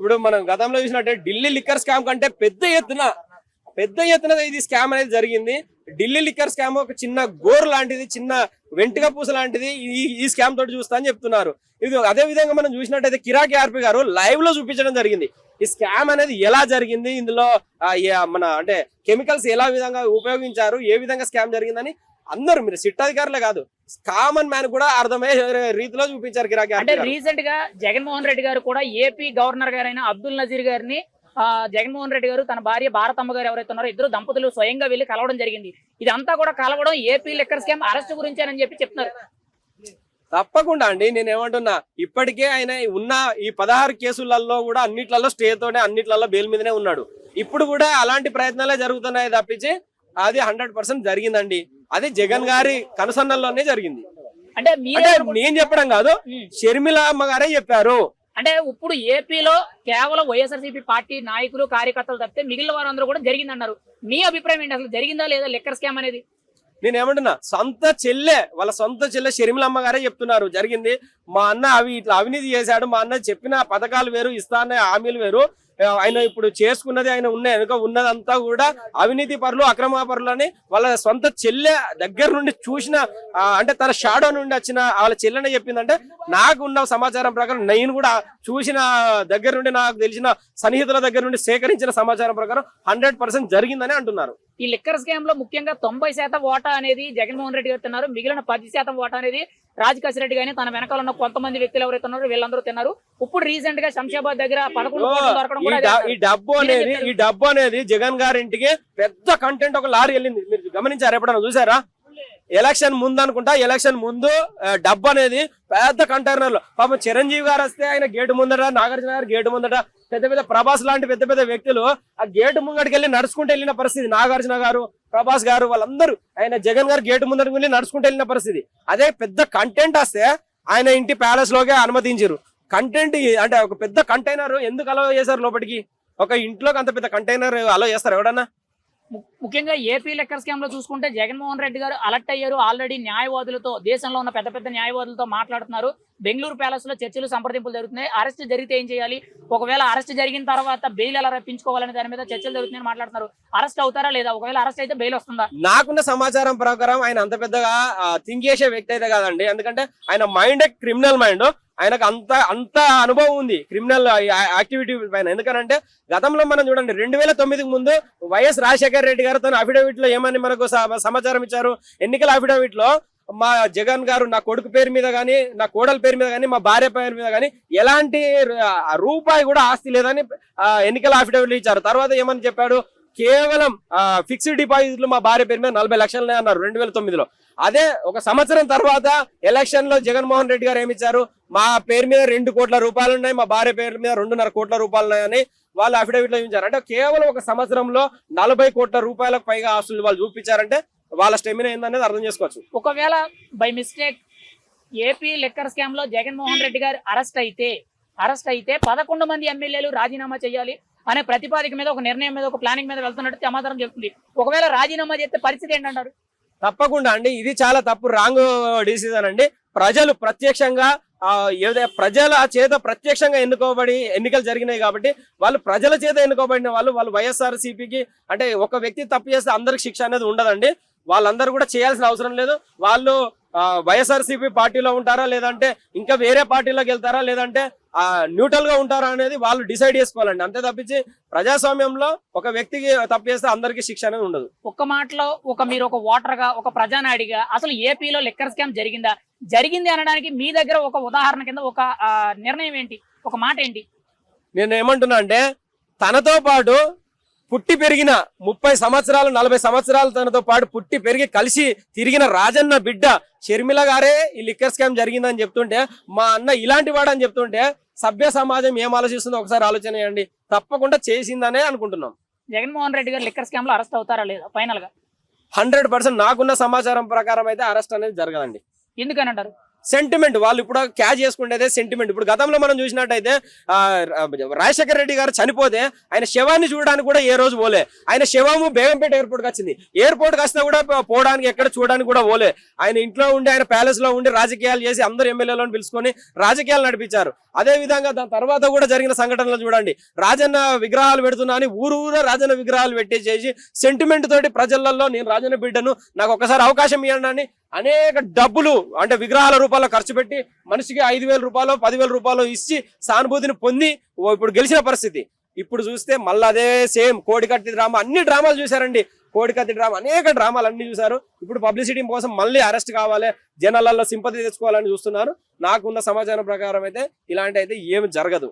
ఇప్పుడు మనం గతంలో చూసినట్టే ఢిల్లీ లిక్కర్ స్కామ్ కంటే పెద్ద ఎత్తున పెద్ద ఎత్తున ఇది స్కామ్ అనేది జరిగింది. ఢిల్లీ లిక్కర్ స్కామ్ ఒక చిన్న గోర్ లాంటిది చిన్న వెంటిక పూస లాంటిది ఈ ఈ స్కామ్ తోటి చూస్తా అని చెప్తున్నారు. ఇది అదే విధంగా మనం చూసినట్టయితే కిరాకి ఆర్పి గారు లైవ్లో చూపించడం జరిగింది. ఈ స్కామ్ అనేది ఎలా జరిగింది? ఇందులో మన అంటే కెమికల్స్ ఎలా విధంగా ఉపయోగించారు? ఏ విధంగా స్కామ్ జరిగిందని అందరూ మీరు సిట్ అధికారులే కాదు. కామన్ మ్యాన్ కూడా అర్థమయ్యే రీతిలో చూపించారు కిరాకి అంటే. రీసెంట్గా జగన్మోహన్ రెడ్డి గారు కూడా ఏపీ గవర్నర్ గారైన అబ్దుల్ నజీర్ గారిని జగన్మోహన్ రెడ్డి గారు తన భార్య భారతమ్మ గారు ఎవరైతే ఉన్నారో ఇద్దరు దంపతులు స్వయంగా వెళ్ళి కలవడం జరిగింది. ఇదంతా కూడా కలవడం ఏపీ లెక్కర్ స్కామ్ అరెస్ట్ గురించేనని చెప్పి చెప్తున్నారు. తప్పకుండా అండి. నేను ఏమంటున్నా ఇప్పటికే ఆయన ఉన్న ఈ పదహారు కేసులలో కూడా అన్నిట్లలో స్టేతోనే అన్నిట్లలో బెయిల్ మీదనే ఉన్నాడు. ఇప్పుడు కూడా అలాంటి ప్రయత్నాలే జరుగుతున్నాయి తప్పించి అది హండ్రెడ్ పర్సెంట్ జరిగిందండి. అది జగన్ గారి కనుసన్నల్లోనే జరిగింది. అంటే నేను చెప్పడం కాదు ఉమ్. షర్మిల అమ్మగారే చెప్పారు. అంటే ఇప్పుడు ఏపీలో కేవలం వైఎస్ఆర్సీపీ పార్టీ నాయకులు కార్యకర్తలు తప్పితే మిగిలిన వారందరూ కూడా జరిగిందన్నారు. మీ అభిప్రాయం ఏంటి? అసలు జరిగిందా లేదా లెక్కర్ స్కామ్ అనేది? నేను ఏమంటున్నా సొంత చెల్లె వాళ్ళ సొంత చెల్లె షర్మిల అమ్మగారే చెప్తున్నారు. జరిగింది మా అన్న అవి ఇట్లా అవినీతి చేశాడు మా అన్న చెప్పిన పథకాలు వేరు ఇస్తా అన్న హామీలు వేరు. ఆయన ఇప్పుడు చేసుకున్నది ఆయన ఉన్న వెనుక ఉన్నదంతా కూడా అవినీతి పరులు అక్రమ పరులు అని వాళ్ళ సొంత చెల్లె దగ్గర నుండి చూసిన అంటే తన షాడో నుండి వచ్చిన వాళ్ళ చెల్లెనే చెప్పిందంటే నాకు ఉన్న సమాచారం ప్రకారం నేను కూడా చూసిన దగ్గర నుండి నాకు తెలిసిన సన్నిహితుల దగ్గర నుండి సేకరించిన సమాచారం ప్రకారం హండ్రెడ్ పర్సెంట్ జరిగిందని అంటున్నారు. ఈ లిక్కర్ స్కామ్లో ముఖ్యంగా తొంభై శాతం ఓటా అనేది జగన్మోహన్ రెడ్డి గారు తిన్నారు. మిగిలిన పది శాతం ఓటా అనేది రాజకాశి రెడ్డి గాని తన వెనకాల ఉన్న కొంతమంది వ్యక్తులు ఎవరైతే ఉన్నారో వీళ్ళందరూ తిన్నారు. ఇప్పుడు రీసెంట్గా శంషాబాద్ దగ్గర పదకొండు ఈ డబ్బు అనేది. ఈ డబ్బు అనేది జగన్ గారింటికి పెద్ద కంటెంట్ ఒక లారీ వెళ్ళింది. మీరు గమనించారు ఎప్పుడన్నా చూసారా? ఎలక్షన్ ముందు అనుకుంటా ఎలక్షన్ ముందు డబ్బు అనేది పెద్ద కంటైనర్లో పాపం చిరంజీవి గారు వస్తే ఆయన గేటు ముందట నాగార్జున గారు గేటు ముందట పెద్ద పెద్ద ప్రభాస్ లాంటి పెద్ద పెద్ద వ్యక్తులు ఆ గేటు ముంగడికి వెళ్ళి నడుచుకుంటూ వెళ్ళిన పరిస్థితి నాగార్జున గారు ప్రభాస్ గారు వాళ్ళందరూ. ఆయన జగన్ గారు గేటు ముందడికి వెళ్ళి నడుచుకుంటూ వెళ్ళిన పరిస్థితి. అదే పెద్ద కంటెంట్ వస్తే ఆయన ఇంటి ప్యాలెస్ లోకే అనుమతించారు కంటెంట్ అంటే ఒక పెద్ద కంటైనర్ ఎందుకు అలో చేశారు లోపలికి? ఒక ఇంట్లోకి అంత పెద్ద కంటైనర్ అలవ్ చేస్తారు ఎవడన్నా ముఖ్యంగా ఏపీ లెక్కర్ స్కామ్లో చూసుకుంటే జగన్మోహన్ రెడ్డి గారు అలర్ట్ అయ్యారు. ఆల్రెడీ న్యాయవాదులతో దేశంలో ఉన్న పెద్ద పెద్ద న్యాయవాదులతో మాట్లాడుతున్నారు. బెంగళూరు ప్యాలెస్లో చర్చలు సంప్రదింపులు జరుగుతున్నాయి. అరెస్ట్ జరిగితే ఏం చేయాలి? ఒకవేళ అరెస్ట్ జరిగిన తర్వాత బెయిల్ ఎలా రప్పించుకోవాలనే దాని మీద చర్చలు జరుగుతున్నాయని మాట్లాడుతున్నారు. అరెస్ట్ అవుతారా లేదా? ఒకవేళ అరెస్ట్ అయితే బెయిల్ వస్తుందా? నాకున్న సమాచారం ప్రకారం ఆయన అంత పెద్దగా థింక్ చేసే వ్యక్తి అయితే కాదండి. ఎందుకంటే ఆయన మైండ్ క్రిమినల్ మైండ్ ఆయనకు అంత అంత అనుభవం ఉంది క్రిమినల్ యాక్టివిటీ పైన. ఎందుకనంటే గతంలో మనం చూడండి రెండు వేల తొమ్మిదికి ముందు వైఎస్ రాజశేఖర రెడ్డి గారు తన అఫిడవిట్లో ఏమని మనకు స- సమాచారం ఇచ్చారు? ఎన్నికల అఫిడవిట్లో మా జగన్ గారు నా కొడుకు పేరు మీద కానీ నా కోడల పేరు మీద కానీ మా భార్య పేరు మీద కానీ ఎలాంటి రూపాయి కూడా ఆస్తి లేదని ఆ, ఎన్నికల అఫిడవిట్లు ఇచ్చారు. తర్వాత ఏమని చెప్పాడు? కేవలం ఫిక్స్డ్ డిపాజిట్లు మా భార్య పేరు మీద నలభై లక్షలనే అన్నారు రెండు వేల తొమ్మిదిలో. అదే ఒక సంవత్సరం తర్వాత ఎలక్షన్లో జగన్మోహన్ రెడ్డి గారు ఏమిచ్చారు? మా పేరు మీద రెండు కోట్ల రూపాయలు ఉన్నాయి మా భార్య పేరు మీద రెండున్నర కోట్ల రూపాయలు ఉన్నాయని వాళ్ళు అఫిడవిట్లో చూపించారు. అంటే కేవలం ఒక సంవత్సరంలో నలభై కోట్ల రూపాయలకు పైగా ఆస్తులు వాళ్ళు చూపించారంటే వాళ్ళ స్టెమినా ఏందనేది అర్థం చేసుకోవచ్చు. ఒకవేళ బై మిస్టేక్ ఏపీ లెక్కర్ స్కామ్లో జగన్మోహన్ రెడ్డి గారు అరెస్ట్ అయితే అరెస్ట్ అయితే పదకొండు మంది ఎమ్మెల్యేలు రాజీనామా చేయాలి. అనే ప్రతిపాదిక మీద ఒక నిర్ణయం మీద ఒక ప్లానింగ్ మీద వెళ్తున్నట్టు సమాధానం చెప్తుంది. ఒకవేళ రాజీనామా చేస్తే పరిస్థితి ఏంటంటారు తప్పకుండా అండి. ఇది చాలా తప్పు. రాంగ్ డిసిజన్ అండి. ప్రజలు ప్రత్యక్షంగా ఏదైనా ప్రజల చేత ప్రత్యక్షంగా ఎన్నుకోబడి ఎన్నికలు జరిగినాయి కాబట్టి వాళ్ళు ప్రజల చేత ఎన్నుకోబడిన వాళ్ళు వాళ్ళు వైఎస్ఆర్ సిపికి అంటే ఒక వ్యక్తి తప్పు చేస్తే అందరికి శిక్ష అనేది ఉండదండి. వాళ్ళందరూ కూడా చేయాల్సిన అవసరం లేదు. వాళ్ళు వైఎస్ఆర్ సిపి పార్టీలో ఉంటారా లేదంటే ఇంకా వేరే పార్టీలోకి వెళ్తారా లేదంటే న్యూట్రల్గా ఉంటారా అనేది వాళ్ళు డిసైడ్ చేసుకోవాలండి. అంతే తప్పించి ప్రజాస్వామ్యంలో ఒక వ్యక్తికి తప్పు చేస్తే అందరికీ శిక్ష అనేది ఉండదు. ఒక్క మాటలో ఒక మీరు ఒక ఓటర్గా ఒక ప్రజానాడిగా అసలు ఏపీలో లెక్కర్ స్కామ్ జరిగిందా? జరిగింది అనడానికి మీ దగ్గర ఒక ఉదాహరణ కింద ఒక నిర్ణయం ఏంటి? ఒక మాట ఏంటి? నేను ఏమంటున్నా అంటే తనతో పాటు పుట్టి పెరిగిన ముప్పై సంవత్సరాలు నలభై సంవత్సరాలు తనతో పాటు పుట్టి పెరిగి కలిసి తిరిగిన రాజన్న బిడ్డ షర్మిల గారే ఈ లిక్కర్ స్కామ్ జరిగిందని చెప్తుంటే మా అన్న ఇలాంటి వాడు అని చెప్తుంటే సభ్య సమాజం ఏం ఆలోచిస్తుందో ఒకసారి ఆలోచన చేయండి. తప్పకుండా చేసిందనే అనుకుంటున్నాం. జగన్మోహన్ రెడ్డి గారు లిక్కర్ స్కామ్లో అరెస్ట్ అవుతారా లేదా? ఫైనల్గా. హండ్రెడ్ పర్సెంట్ నాకున్న సమాచారం ప్రకారం అయితే అరెస్ట్ అనేది జరగదండి. ఎందుకని అంటారు? సెంటిమెంట్ వాళ్ళు ఇప్పుడు క్యాచ్ చేసుకునేదే సెంటిమెంట్ ఇప్పుడు గతంలో మనం చూసినట్టయితే రాజశేఖర రెడ్డి గారు చనిపోతే ఆయన శవాన్ని చూడడానికి కూడా ఏ రోజు పోలే. ఆయన శవము బేగంపేట ఎయిర్పోర్ట్కి వచ్చింది. ఎయిర్పోర్ట్కి వస్తే కూడా పోవడానికి ఎక్కడ చూడడానికి కూడా పోలే. ఆయన ఇంట్లో ఉండి ఆయన ప్యాలెస్లో ఉండి రాజకీయాలు చేసి అందరు ఎమ్మెల్యేలను పిలుచుకొని రాజకీయాలు నడిపించారు. అదే విధంగా దాని తర్వాత కూడా జరిగిన సంఘటనలు చూడండి. రాజన్న విగ్రహాలు పెడుతున్నా అని ఊరు ఊరే రాజన్న విగ్రహాలు పెట్టేసేసి సెంటిమెంట్ తోటి ప్రజలలో నేను రాజన్న బిడ్డను నాకు ఒకసారి అవకాశం ఇవ్వండి అని అనేక డబ్బులు అంటే విగ్రహాల రూపాల్లో ఖర్చు పెట్టి మనిషికి ఐదు వేల రూపాయలు పదివేల రూపాయలు ఇచ్చి సానుభూతిని పొంది ఓ ఇప్పుడు గెలిచిన పరిస్థితి. ఇప్పుడు చూస్తే మళ్ళీ అదే సేమ్ కోడికత్తి డ్రామా. అన్ని డ్రామాలు చూసారండి కోడికత్తి డ్రామా. అనేక డ్రామాలు అన్ని చూసారు ఇప్పుడు పబ్లిసిటీ కోసం మళ్ళీ అరెస్ట్ కావాలి. జనాలలో సింపతి తెచ్చుకోవాలని చూస్తున్నారు నాకున్న సమాచారం ప్రకారం అయితే ఇలాంటి అయితే ఏమి జరగదు.